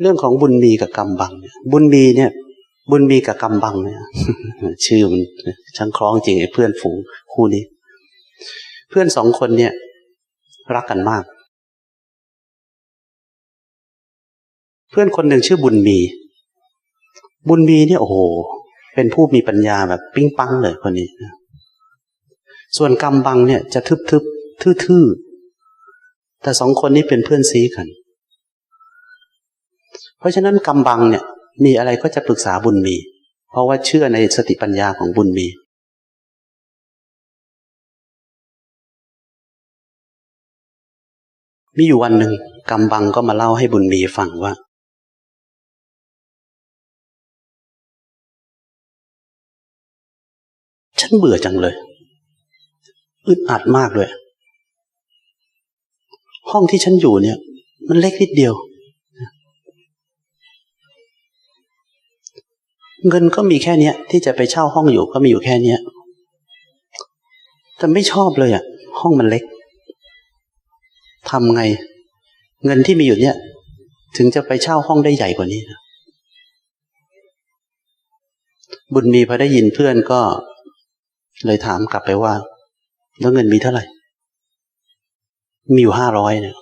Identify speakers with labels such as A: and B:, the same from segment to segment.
A: เรื่องของบุญมีกับกรรมบังเนี่ยบุญมีเนี่ย บุญมีกับกรรมบังเนี่ยชื่อมันช่างคล้องจริงไอ้เพื่อนฝูงคู่นี้ เพื่อนสองคนเนี่ย รักกันมาก เพื่อนคนหนึ่งชื่อบุญมี บุญมีเนี่ยโอ้โหเป็นผู้มีปัญญาแบบปิ้งปังเลยคนนี้ส่วนกำบังเนี่ยจะทึบทึบทื่อๆแต่สองคนนี้เป็นเพื่อนซีกัน ราะฉะนั้นกำบังเนี่ย มีอะไรก็จะปรึกษาบุญมี เพราะว่าเชื่อในสติปัญญาของบุญมีมีอยู่วันหนึ่งกำบังก็มาเล่าให้บุญมีฟังว่า ฉันเบื่อจังเลยอึดอัดมากเลย ห้องที่ฉันอยู่เนี่ย มันเล็กนิดเดียว เงินก็มีแค่เนี้ย ที่จะไปเช่าห้องอยู่ก็มีอยู่แค่เนี้ยแต่ไม่ชอบเลยอะ่ะ ห้องมันเล็กทำไง เงินที่มีอยู่เนี่ย ถึงจะไปเช่าห้องได้ใหญ่กว่านี้นะบุญมีพอได้ยินเพื่อนก็ เลยถามกลับไปว่า แล้วเงินมีเท่าไหร่ มีอยู่ห้าร้อยเนี่ย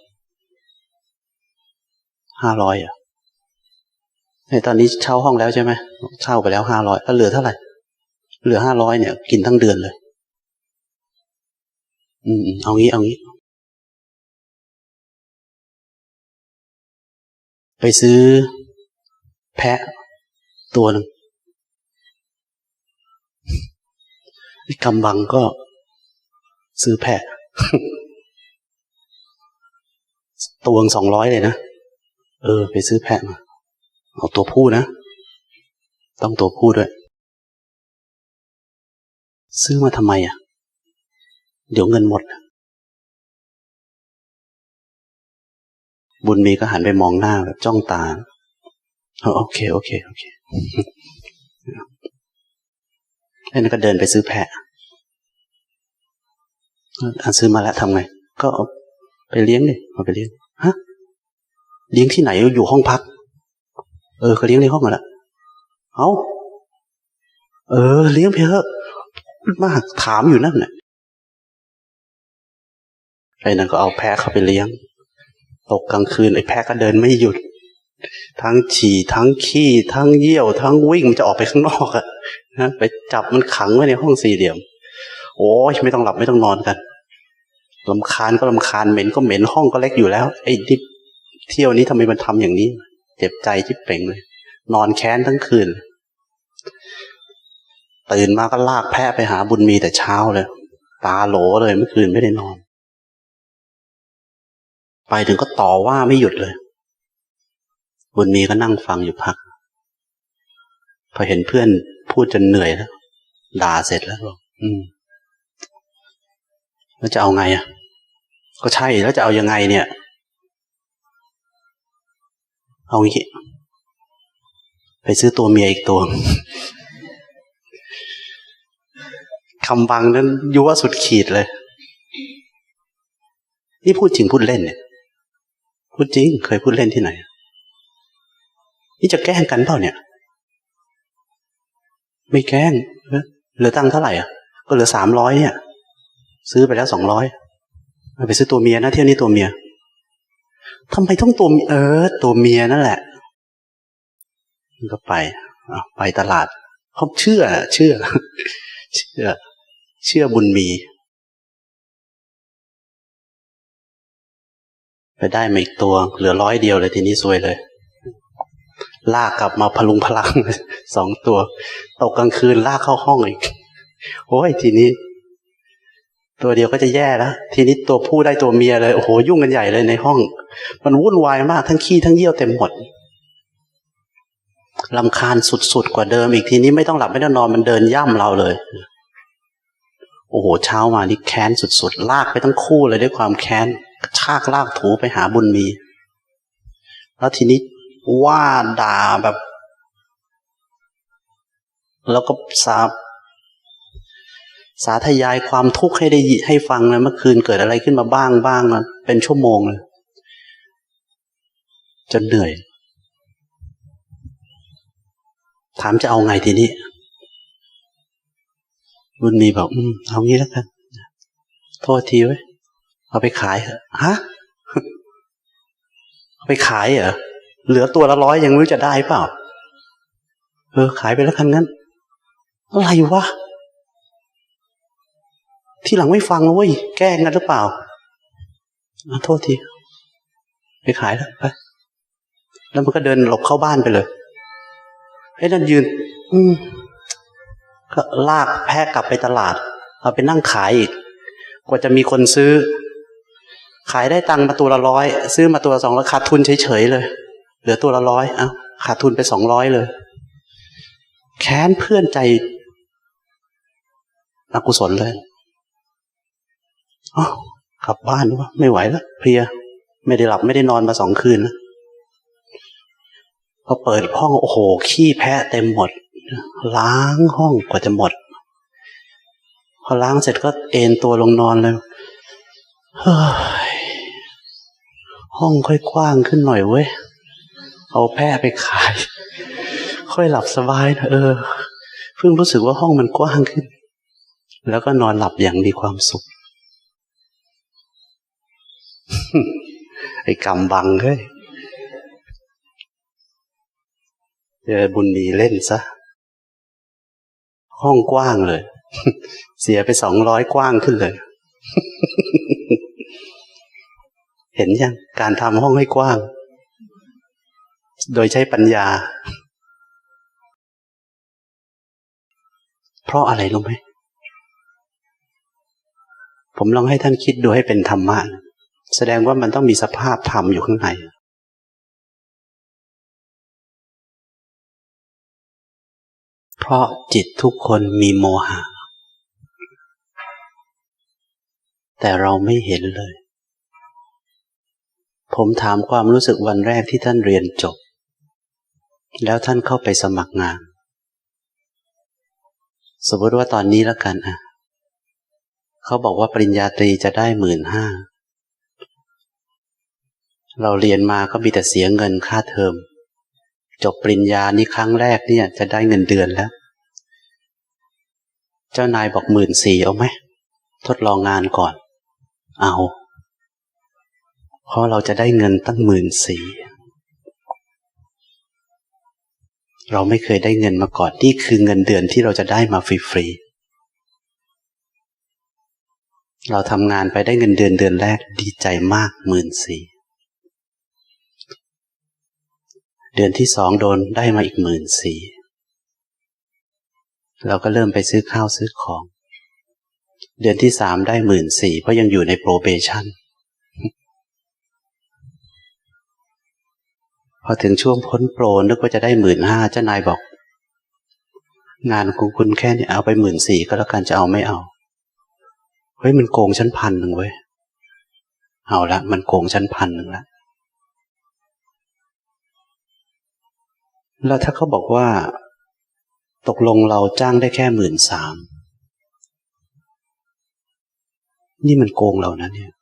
A: ห้าร้อยอะ ตอนนี้เช่าห้องแล้วใช่ไหมเช่าไปแล้วห้าร้อยแล้วเหลือเท่าไหร่ เหลือห้าร้อยเนี่ย กินทั้งเดือนเลย อืมเอางี้เอางี้ ไปซื้อ แพะ ตัวหนึ่งกำบังก็ซื้อแพะ ตัวสองร้อยเลยนะ เออ ไปซื้อแพะมา เอาตัวผู้นะ ต้องตัวผู้ด้วย ซื้อมาทำไมอะ เดี๋ยวเงินหมด บุญมีก็หันไปมองหน้าแบบจ้องตาโอเค โอเค โอเคแล้วนั่นก็เดินไปซื้อแพะอันซื้อมาแล้วทำไง ก็เอาไปเลี้ยงดิเอาไปเลี้ยง ฮะ เลี้ยงที่ไหนอยู่ห้องพัก เออเขาเลี้ยงในห้องละเอาเออ เลี้ยงเพเถอะมากถามอยู่นั่นแหละไอ้นั่นก็เอาแพะเข้าไปเลี้ยง ตกกลางคืนไอ้แพะก็เดินไม่หยุด ทั้งฉี่ทั้งขี้ทั้งเยี่ยว ทั้งวิ่งมันจะออกไปข้างนอกอะนะไปจับมันขังไว้ในห้องสี่เหลี่ยม โอ้ยไม่ต้องหลับไม่ต้องนอนกันลำคาญก็ลำคาญเหม็นก็เหม็นห้องก็เล็กอยู่แล้ว ไอ้ที่เที่ยวนี้ทำไมมันทำอย่างนี้ เจ็บใจที่เป่งเลย นอนแค้นทั้งคืน ตื่นมาก็ลากแพะไปหาบุญมีแต่เช้าเลย ตาโหลเลยเมื่อคืนไม่ได้นอน ไปถึงก็ต่อว่าไม่หยุดเลย บุญมีก็นั่งฟังอยู่พัก พอเห็นเพื่อนพูดจนเหนื่อยแล้ว ด่าเสร็จแล้วบอกอืมแล้วจะเอาไงอะ ก็ใช่แล้วจะเอายังไงเนี่ย เอางี้ไปซื้อตัวเมียอีกตัวคำบังนั้นยั่วสุดขีดเลย นี่พูดจริงพูดเล่นเนี่ย พูดจริง เคยพูดเล่นที่ไหน นี่จะแกล้งกันเปล่าเนี่ย ไม่แกล้งเหลือตังเท่าไหร่อะ ก็เหลือสามร้อยเนี่ย ซื้อไปแล้วสองร้อยไปซื้อตัวเมียนะเที่ยวนี้ตัวเมีย ทำไมต้องตัวเออ ตัวเมียนั่นแหละ มันก็ไปไปตลาดเขาเชื่อ เชื่อ เชื่อ เชื่อบุญมี ไปได้มาอีกตัว เหลือร้อยเดียวเลยทีนี้ซวยเลย ลากกลับมาพลุงพลังสองตัว ตกกลางคืนลากเข้าห้องอีก โอ้ยทีนี้ ตัวเดียวก็จะแย่แล้วทีนี้ตัวผู้ได้ตัวเมียเลยโอ้โหยุ่งกันใหญ่เลยในห้อง มันวุ่นวายมากทั้งขี้ทั้งเยี่ยวเต็มหมดลำคาญสุดๆกว่าเดิมอีกทีนี้ไม่ต้องหลับไม่ต้องนอนมันเดินย่ำเราเลย โอ้โหเช้ามานี่แค้นสุดๆลากไปทั้งคู่เลยด้วยความแค้นชากลากถูไปหาบุญมี แล้วทีนี้ว่าด่าแบบ แล้วก็สา สาธยายความทุกข์ให้ได้ให้ฟังเลยเมื่อคืนเกิดอะไรขึ้นมาบ้างบ้างเป็นชั่วโมงเลยจนเหนื่อย ถามจะเอาไงทีนี้บุญมีบอกอืมเอางี้แล้วกันโทษทีไว้เอาไปขายเหรอฮะเอาไปขายเหรอเหลือตัวละร้อยยังไม่รู้จะได้เปล่า เออ ขายไปแล้วกันงั้น อะไรวะ ที่หลังไม่ฟังเว้ยแกล้งกันหรือเปล่าโทษทีไปขายแล้วไปแล้วมันก็เดินหลบเข้าบ้านไปเลยไอ้นั่นยืน อืมก็ลากแพะกลับไปตลาด เอาไปนั่งขายอีก กว่าจะมีคนซื้อ ขายได้ตังค์มาตัวละร้อยซื้อมาตัวละสองร้อยขาดทุนเฉยๆเลย เหลือตัวละร้อยเอาขาดทุนไปสองร้อยเลย แค้นเพื่อนใจอกุศลเลย กลับบ้านวะไม่ไหวแล้วเพลีย ไม่ได้หลับไม่ได้นอนมาสองคืนนะพอเปิดห้องโอ้โห ขี้แพะเต็มหมด ล้างห้องกว่าจะหมด พอล้างเสร็จก็เอนตัวลงนอนเลยเฮ้ยห้องค่อยกว้างขึ้นหน่อยเว้ย เอาแพะไปขาย ค่อยหลับสบายนะเออ เพิ่งรู้สึกว่าห้องมันกว้างขึ้น แล้วก็นอนหลับอย่างมีความสุข ไอ้กำบังเฮ้ยเจอบุญมีเล่นซะ ห้องกว้างเลย เสียไปสองร้อยกว้างขึ้นเลย เห็นยัง การทำห้องให้กว้าง โดยใช้ปัญญา เพราะอะไรรู้ไหมผมลองให้ท่านคิดดูให้เป็นธรรมะ แสดงว่ามันต้องมีสภาพธรรมอยู่ข้างในเพราะจิตทุกคนมีโมหะ แต่เราไม่เห็นเลย ผมถามความรู้สึกวันแรกที่ท่านเรียนจบ แล้วท่านเข้าไปสมัครงาน สมมติว่าตอนนี้แล้วกันอะ เขาบอกว่าปริญญาตรีจะได้หมื่นห้า เราเรียนมาก็มีแต่เสียเงินค่าเทอม จบปริญญานี่ครั้งแรกเนี่ย จะได้เงินเดือนแล้ว เจ้านายบอกหมื่นสี่เอาไหมทดลองงานก่อน เอา เพราะเราจะได้เงินตั้งหมื่นสี่เราไม่เคยได้เงินมาก่อนนี่คือเงินเดือนที่เราจะได้มาฟรีๆเราทำงานไปได้เงินเดือนเดือนแรกดีใจมากหมื่นสี่ เดือนที่สองโดนได้มาอีกหมื่นสี่เราก็เริ่มไปซื้อข้าวซื้อของ เดือนที่สามได้หมื่นสี่เพราะยังอยู่ในโปรเบชั่นพอถึงช่วงพ้นโปรนึกว่าจะได้หมื่นห้าเจ้านายบอก งานของคุณแค่นี้เอาไปหมื่นสี่ก็แล้วกันจะเอาไม่เอาเฮ้ยมันโกงชั้นพันหนึ่งเว้ยเอาละมันโกงชั้นพันหนึ่งละ แล้วถ้าเขาบอกว่า ตกลงเราจ้างได้แค่หมื่นสามนี่มันโกงเรานะเนี่ย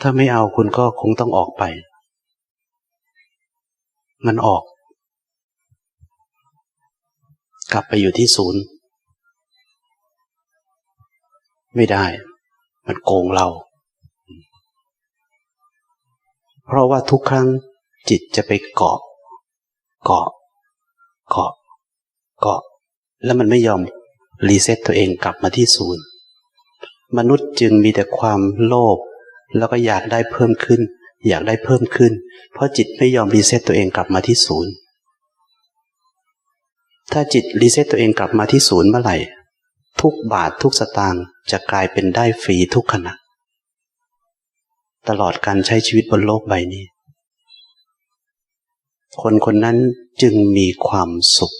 A: ถ้าไม่เอาคุณก็คงต้องออกไป มันออก กลับไปอยู่ที่ศูนย์ ไม่ได้ มันโกงเรา เพราะว่าทุกครั้ง จิตจะไปเกาะ เกาะ เกาะ เกาะ แล้วมันไม่ยอมรีเซ็ตตัวเองกลับมาที่ศูนย์ มนุษย์จึงมีแต่ความโลภแล้วก็อยากได้เพิ่มขึ้น อยากได้เพิ่มขึ้น เพราะจิตไม่ยอมรีเซ็ตตัวเองกลับมาที่ศูนย์ ถ้าจิตรีเซ็ตตัวเองกลับมาที่ศูนย์เมื่อไหร่ ทุกบาททุกสตางค์จะกลายเป็นได้ฟรีทุกขณะ ตลอดการใช้ชีวิตบนโลกใบนี้ คนคนนั้นจึงมีความสุข